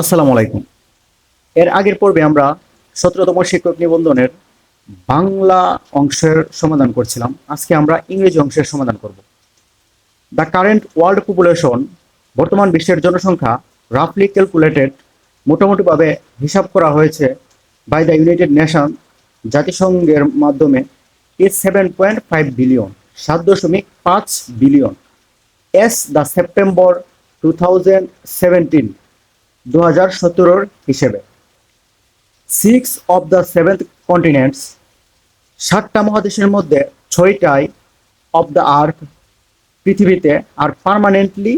আসসালামু আলাইকুম। এর আগের পর্বে আমরা সতেরোতম শিক্ষক নিবন্ধনের বাংলা অংশের সমাধান করছিলাম। আজকে আমরা ইংরেজি অংশের সমাধান করব। দ্য কারেন্ট ওয়ার্ল্ড পপুলেশন, বর্তমান বিশ্বের জনসংখ্যা, রাফলি ক্যালকুলেটেড, মোটামুটিভাবে হিসাব করা হয়েছে বাই দ্য ইউনাইটেড নেশন জাতিসংঘের মাধ্যমে is seven point five billion সাত দশমিক পাঁচ billion as the September two thousand seventeen দু হাজার সতেরোর হিসেবে। Six of the seventh continents সাতটা মহাদেশের মধ্যে ছয়টাই অফ দ্য আর্থ পৃথিবীতে আর permanently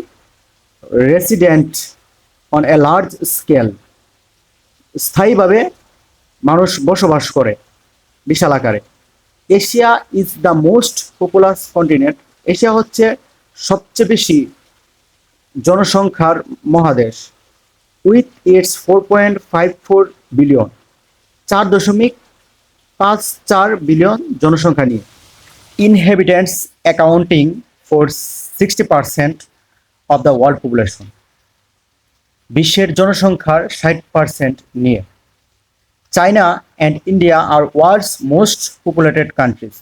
resident on a large scale স্থায়ীভাবে মানুষ বসবাস করে বিশাল আকারে। Asia is the most populous continent Asia হচ্ছে সবচেয়ে বেশি জনসংখ্যার মহাদেশ। With its four point five four billion চার দশমিক পাঁচ চার বিলিয়ন জনসংখ্যা নিয়ে। Inhabitants accounting for sixty percent of the world population বিশ্বের জনসংখ্যার ষাট পার্সেন্ট নিয়ে। China and India are world's most populated countries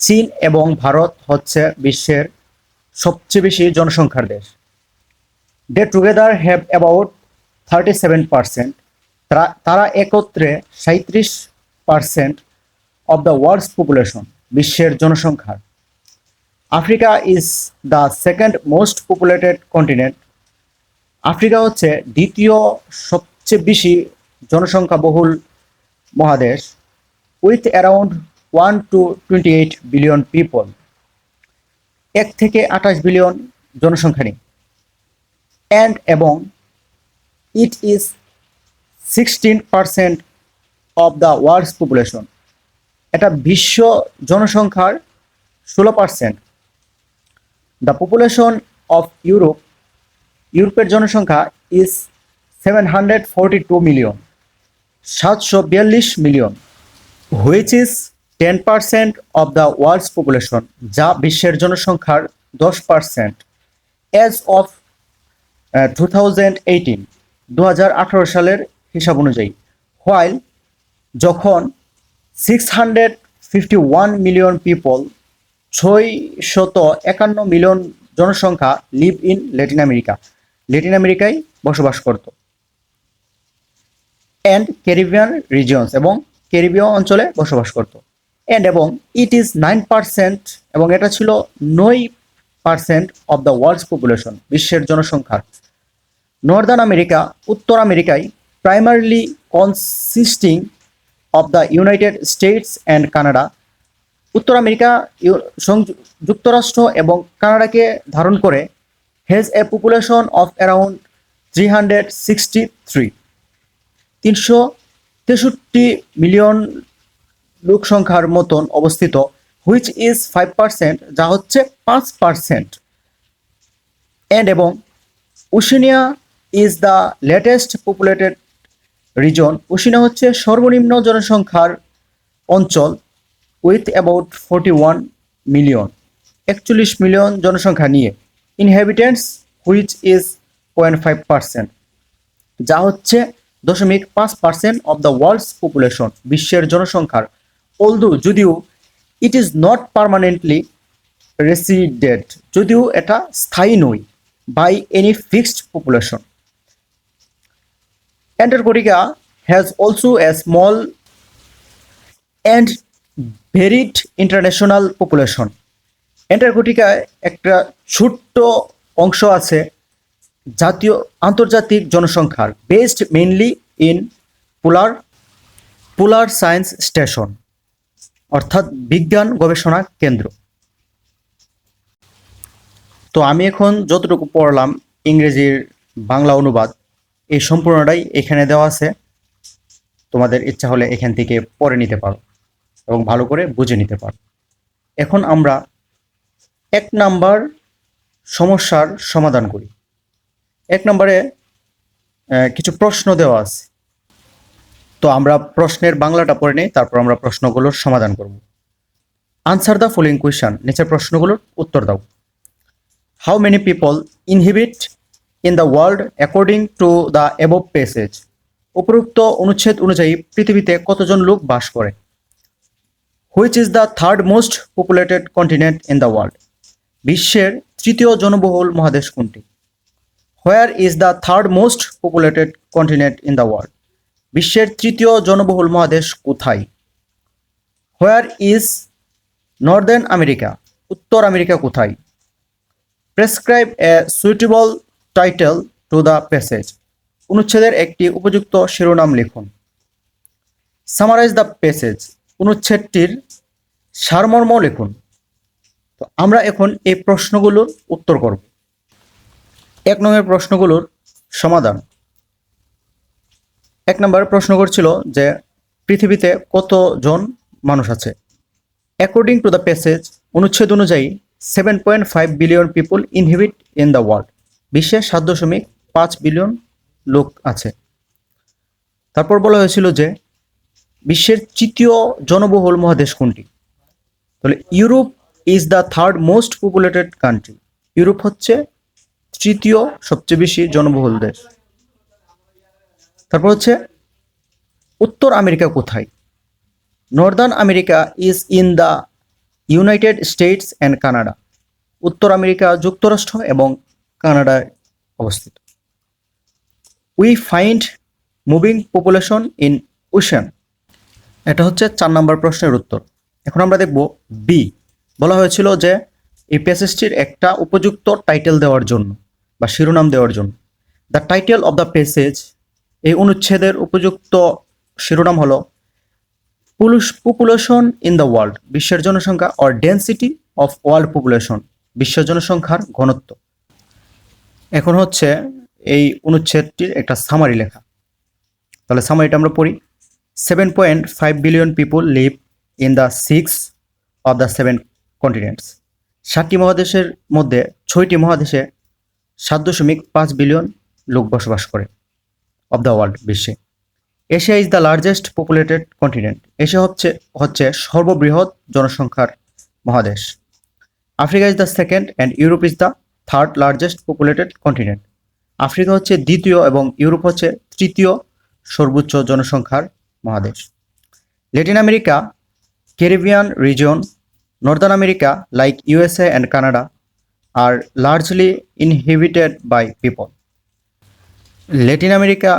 চীন এবং ভারত হচ্ছে বিশ্বের সবচেয়ে বেশি জনসংখ্যার দেশ। They together have about thirty seven percent তারা একত্রে সাঁত্রিশ percent of the world's population বিশ্বের জনসংখ্যার। Africa is the second most populated continent Africa হচ্ছে দ্বিতীয় সবচেয়ে বেশি জনসংখ্যা বহুল মহাদেশ with around one two twenty eight billion people এক থেকে আঠাশ বিলিয়ন জনসংখ্যা নেই। অ্যান্ড এবং it is sixteen percent of the world's population এটা বিশ্ব জনসংখ্যার ষোলো percent the population of Europe ইউরোপের জনসংখ্যা is seven hundred forty two million সাতশো বিয়াল্লিশ million which is ten percent of the world's population যা বিশ্বের জনসংখ্যার দশ percent as of two thousand eighteen দু হাজার আঠারো সালের হিসাব অনুযায়ী। হোয়াইল যখন six hundred fifty one million people ছয় শত একান্ন মিলিয়ন জনসংখ্যা live in Latin America Latin আমেরিকায় বসবাস করত। অ্যান্ড ক্যারিবিয়ান রিজিয়নস এবং ক্যারিবীয় অঞ্চলে বসবাস করত। অ্যান্ড এবং ইট ইজ নাইন পার্সেন্ট এবং এটা ছিল নয় percent of the world's population বিশ্বের জনসংখ্যার নর্দার্ন আমেরিকা উত্তর আমেরিকায় primarily consisting of the United States and Canada উত্তর আমেরিকা যুক্তরাষ্ট্র এবং কানাডাকে ধারণ করে has a population of around three hundred sixty three তিনশো তেষট্টি মিলিয়ন লোক সংখ্যার মতন অবস্থিত হুইচ ইজ ফাইভ পার্সেন্ট যা হচ্ছে পাঁচ পার্সেন্ট অ্যান্ড এবং Oceania is the latest populated region Oceania হচ্ছে সর্বনিম্ন জনসংখ্যার অঞ্চল with about forty one million একচল্লিশ মিলিয়ন জনসংখ্যা নিয়ে। Inhabitants which is point five percent যা হচ্ছে দশমিক পাঁচ percent of the world's population বিশ্বের জনসংখ্যার। অলদু যদিও it is not permanently resided যদিও এটা স্থায়ী নয় by any fixed population Antarctica has also a small and varied international population অ্যান্টার্কটিকায় একটা ছোট্ট অংশ আছে জাতীয় আন্তর্জাতিক জনসংখ্যার based mainly in polar polar science station অর্থাৎ বিজ্ঞান গবেষণা কেন্দ্র। তো আমি এখন যতটুকু পড়লাম ইংরেজির বাংলা অনুবাদ এই সম্পূর্ণটাই এখানে দেওয়া আছে। তোমাদের ইচ্ছা হলে এখান থেকে পড়ে নিতে পারো এবং ভালো করে বুঝে নিতে পারো। এখন আমরা এক নাম্বার সমস্যার সমাধান করি। এক নম্বরে কিছু প্রশ্ন দেওয়া আছে। তো আমরা প্রশ্নের বাংলাটা পড়ে নিই, তারপর আমরা প্রশ্নগুলোর সমাধান করব। আনসার দ্য ফলোইং কোয়েশ্চন নিচের প্রশ্নগুলোর উত্তর দাও। How many people inhabit in the world according to the above passage উপরোক্ত অনুচ্ছেদ অনুযায়ী পৃথিবীতে কতজন লোক বাস করে? Which is the third most populated continent in the world বিশ্বের তৃতীয় জনবহুল মহাদেশ কোনটি? Where is the third most populated continent in the world বিশ্বের তৃতীয় জনবহুল মহাদেশ কোথায়? হোয়ার ইজ নর্দার্ন আমেরিকা উত্তর আমেরিকা কোথায়? Prescribe a suitable title to the passage অনুচ্ছেদের একটি উপযুক্ত শিরোনাম লিখুন। সামারাইজ দ্য প্যাসেজ অনুচ্ছেদটির সারমর্ম লিখুন। তো আমরা এখন এই প্রশ্নগুলোর উত্তর করব। এক নম্বরের প্রশ্নগুলোর সমাধান। এক নম্বর প্রশ্ন করছিল যে পৃথিবীতে কতজন মানুষ আছে? অ্যাকর্ডিং টু দ্য প্যাসেজ অনুচ্ছেদ অনুযায়ী seven point five billion people inhabit in the world বিশ্বে সাত দশমিক পাঁচ বিলিয়ন লোক আছে। তারপর বলা হয়েছিল যে বিশ্বের তৃতীয় জনবহুল মহাদেশ কোনটি? তাহলে Europe is the third most populated country Europe হচ্ছে তৃতীয় সবচেয়ে বেশি জনবহুল দেশ। তারপর হচ্ছে উত্তর আমেরিকা কোথায়? Northern America is in the United States and Canada উত্তর আমেরিকা যুক্তরাষ্ট্র এবং কানাডায় অবস্থিত। We find moving population in ocean এটা হচ্ছে চার নম্বর প্রশ্নের উত্তর। এখন আমরা দেখব বি বলা হয়েছিল যে এই প্যাসেজটির একটা উপযুক্ত টাইটেল দেওয়ার জন্য বা শিরোনাম দেওয়ার জন্য। The title of the passage এই অনুচ্ছেদের উপযুক্ত শিরোনাম হলো পপুলেশন ইন দ্য ওয়ার্ল্ড বিশ্বের জনসংখ্যা or density of world population বিশ্ব জনসংখ্যার ঘনত্ব। এখন হচ্ছে এই অনুচ্ছেদটির একটা সামারি লেখা। তাহলে সামারিটা আমরা পড়ি। Seven point five billion people live in the six of the seven continents সাতটি মহাদেশের মধ্যে ছয়টি মহাদেশে সাত দশমিক পাঁচ বিলিয়ন লোক বসবাস করে অব দ্য ওয়ার্ল্ড বিশ্বে। Asia is the largest populated continent Asia হচ্ছে হচ্ছে সর্ববৃহৎ জনসংখ্যার মহাদেশ। Africa is the second and Europe is the third largest populated continent Africa হচ্ছে দ্বিতীয় এবং ইউরোপ হচ্ছে তৃতীয় সর্বোচ্চ জনসংখ্যার মহাদেশ। Latin America Caribbean region northern America like USA and Canada are largely inhibited by people Latin America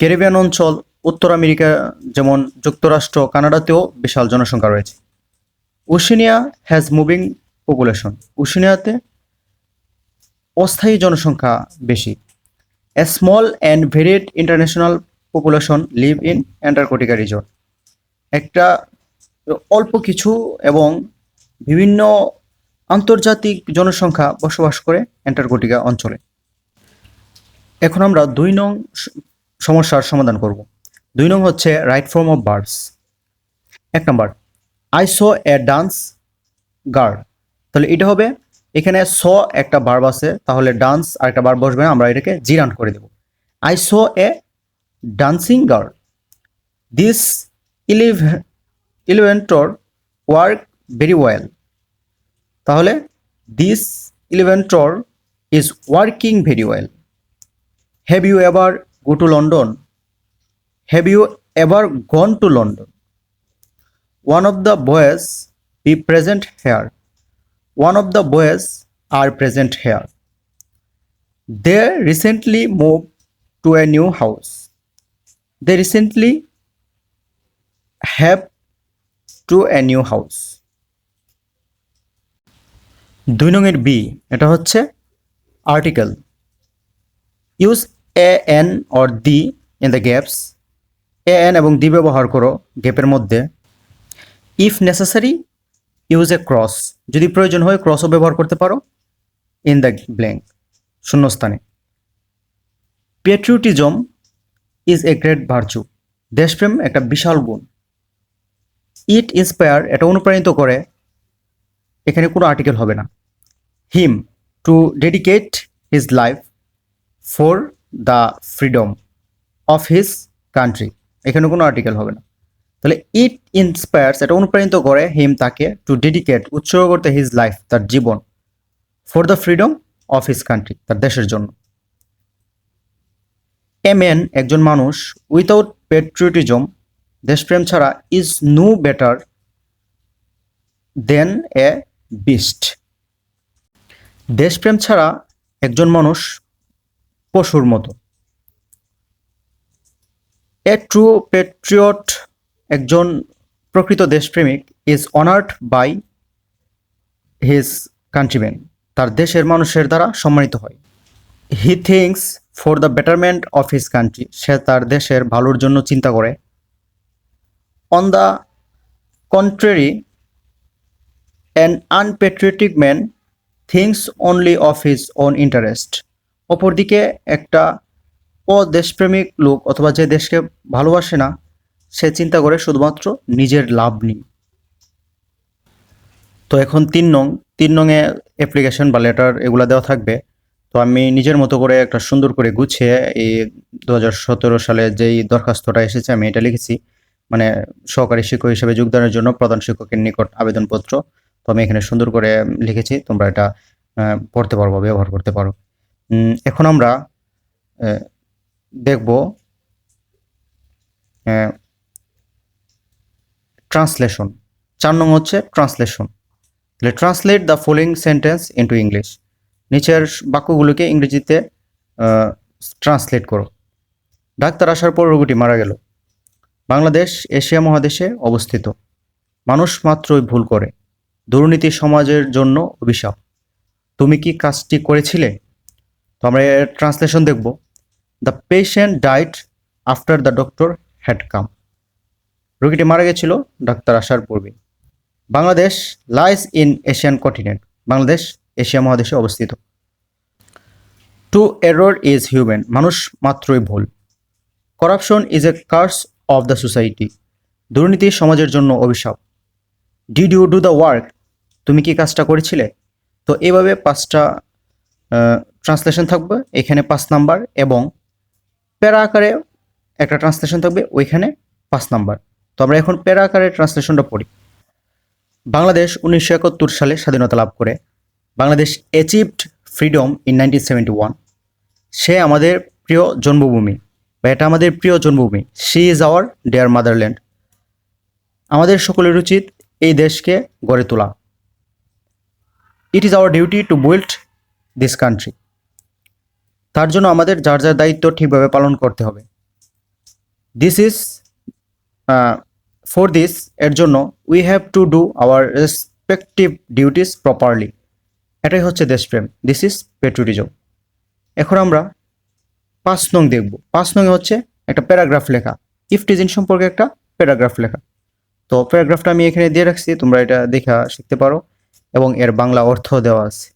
Caribbean অঞ্চল, উত্তর আমেরিকা যেমন যুক্তরাষ্ট্র, কানাডাতেও বিশাল জনসংখ্যা রয়েছে। ওশিনিয়া হ্যাজ মুভিং পপুলেশন ওশিনিয়াতে অস্থায়ী জনসংখ্যা বেশি। A small and varied international population live in Antarctica region একটা অল্প কিছু এবং বিভিন্ন আন্তর্জাতিক জনসংখ্যা বসবাস করে অ্যান্টার্কটিকা অঞ্চলে। এখন আমরা দুই নং সমস্যার সমাধান করব। দুই নং হচ্ছে রাইট ফর্ম অফ বার্ডস এক number I saw a dance guard তাহলে এটা হবে এখানে স একটা বার্ব আছে, তাহলে ডান্স আর একটা বার বসবে না, আমরা এটাকে জিরান করে দেব। I saw a dancing girl this ইলিভ elevator work very well তাহলে this elevator is working very well have you ever go to London Have you ever gone to London one of the boys be present here. One of the boys are present here. They recently moved to a new house. They recently have to a new house. দুই নঙের B এটা হচ্ছে article use a an or the in the gaps a an এবং the ব্যবহার করো গ্যাপের মধ্যে if necessary use a cross যদি প্রয়োজন হয় ক্রসও ব্যবহার করতে পারো। ইন দ্য ব্ল্যাঙ্ক শূন্যস্থানে। Patriotism is a great virtue দেশপ্রেম একটা বিশাল গুণ। ইট ইন্সপায়ার এটা অনুপ্রাণিত করে। এখানে কোনো আর্টিকেল হবে না। Him to dedicate his life for the freedom of his country এখানে কোনো আর্টিকেল হবে না। তাহলে ইট ইন্সপায়ার্স এটা অনুপ্রাণিত করে হিম তাকে টু ডেডিকেট উৎসর্গ করতে হিজ লাইফ তার জীবন for the freedom of his country তার দেশের জন্য। এ ম্যান একজন মানুষ উইথাউট পেট্রিয়টিজম দেশপ্রেম ছাড়া is no better than a beast দেশপ্রেম ছাড়া একজন মানুষ পশুর মতো। এ ট্রু পেট্রিয়ট একজন প্রকৃত দেশপ্রেমিক is honoured by his countryman তার দেশের মানুষের দ্বারা সম্মানিত হয়। He thinks for the betterment of his country সে তার দেশের ভালোর জন্য চিন্তা করে। On the contrary an unpatriotic man thinks only of his own interest অপরদিকে একটা অদেশপ্রেমিক লোক অথবা যে দেশকে ভালোবাসে না সে চিন্তা করে শুধুমাত্র নিজের লাভ নিয়ে তো এখন তিন নং, তিন নংয়ে অ্যাপ্লিকেশন বা লেটার এগুলো দেওয়া থাকবে। তো আমি নিজের মতো করে একটা সুন্দর করে গুছিয়ে এই দু হাজার সতেরো সালে যেই দরখাস্তটা এসেছে, আমি এটা লিখেছি। মানে সহকারী শিক্ষক হিসেবে যোগদানের জন্য প্রধান শিক্ষকের নিকট আবেদনপত্র। তো আমি এখানে সুন্দর করে লিখেছি, তোমরা এটা পড়তে পারব ব্যবহার করতে পারো। এখন আমরা দেখব ট্রান্সলেশন চার নং হচ্ছে ট্রান্সলেশন তাহলে translate the following sentence into English নিচের বাক্যগুলোকে ইংরেজিতে ট্রান্সলেট করো। ডাক্তার আসার পর রোগীটি মারা গেল। বাংলাদেশ, এশিয়া মহাদেশে অবস্থিত। মানুষ মাত্রই ভুল করে। দুর্নীতি সমাজের জন্য অভিশাপ। তুমি কি কাজটি করেছিলে? তো আমরা ট্রান্সলেশন দেখব। The patient died after the doctor had come রোগীটি মারা গেছিল ডাক্তার আসার পূর্বে। Bangladesh lies in Asian continent, Bangladesh Asia মহাদেশে অবস্থিত। টু এরর ইজ হিউম্যান, মানুষ মাত্রই ভুল। Corruption is a curse of the society, দুর্নীতি সমাজের জন্য অভিশাপ। Did you do the work? তুমি কি কাজটা করেছিলে? তো এভাবে পাঁচটা ট্রান্সলেশন থাকবে, এখানে পাঁচ নাম্বার এবং প্যারা আকারে একটা ট্রান্সলেশন থাকবে, ওইখানে পাঁচ নাম্বার। আমরা এখন প্যারা আকারে ট্রান্সলেশনটা পড়ি। বাংলাদেশ উনিশশো একাত্তর সালে স্বাধীনতা লাভ করে। Bangladesh achieved freedom in nineteen seventy one সে আমাদের প্রিয় জন্মভূমি বা এটা আমাদের প্রিয় জন্মভূমি। She is our dear motherland আমাদের সকলের উচিত এই দেশকে গড়ে তোলা। It is our duty to build this country তার জন্য আমাদের যার যার দায়িত্ব ঠিকভাবে পালন করতে হবে। দিস ইজ ফর দিস এর জন্য we have to do our respective duties properly এটাই হচ্ছে দেশপ্রেম। দিস ইজ পেট্রোটিজম এখন আমরা পাঁচ নং দেখব। পাঁচ নংয়ে হচ্ছে একটা প্যারাগ্রাফ লেখা। ইফটিজিন সম্পর্কে একটা প্যারাগ্রাফ লেখা। তো প্যারাগ্রাফটা আমি এখানে দিয়ে রাখছি, তোমরা এটা দেখা শিখতে পারো এবং এর বাংলা অর্থ দেওয়া আছে।